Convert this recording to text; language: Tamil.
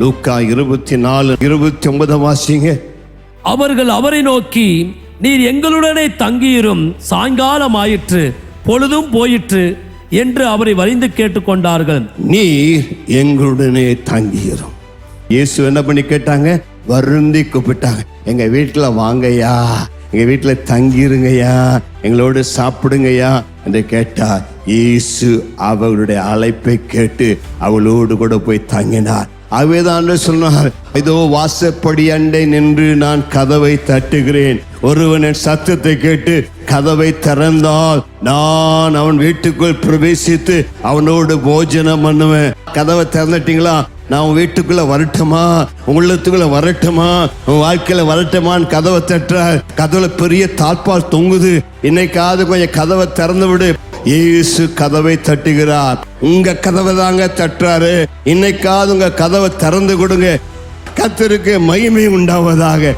லூக்கா இருபத்தி நாலு இருபத்தி ஒன்பது வாசிங்க. அவர்கள் அவரை நோக்கி நீர் எங்களுடனே தங்கியிரும் சாயங்காலம் ஆயிற்று பொழுதும் போயிற்று என்று அவரை வரிந்து கேட்டுக்கொண்டார்கள். நீர் எங்களுடனே தங்கியிரும். இயேசு என்ன பண்ணி கேட்டாங்க? வருந்தி கூப்பிட்டாங்க. எங்க வீட்டுல வாங்கய்யா எங்க வீட்டுல தங்கிருங்கய்யா எங்களோடு சாப்பிடுங்கய்யா என்று கேட்டா இயேசு அவளுடைய அழைப்பை கேட்டு அவளோடு கூட போய் தங்கினார். அவைதான் சொன்னார். இதோ வாசப்படி அண்டை நின்று நான் கதவை தட்டுகிறேன். ஒருவனின் சத்தத்தை கேட்டு கதவை திறந்தால் நான் அவன் வீட்டுக்குள் பிரவேசித்து அவனோடு போஜனம் பண்ணுவேன். கதவை திறந்துட்டீங்களா? நான் உன் வீட்டுக்குள்ள வரட்டுமா? உள்ளத்துக்குள்ள வரட்டுமா? உன் வாழ்க்கையில வரட்டுமான்னு கதவை தட்டுற கதவுல பெரிய தாழ்பால் தொங்குது. இன்னைக்காவது கொஞ்சம் கதவை திறந்து விடு இயேசு கதவை தட்டுகிறார். உங்க கதவை தாங்க தட்டுறாரு. இன்னைக்காவது உங்க கதவை திறந்து கொடுங்க. கத்தருக்கு மகிமை உண்டாவதாக.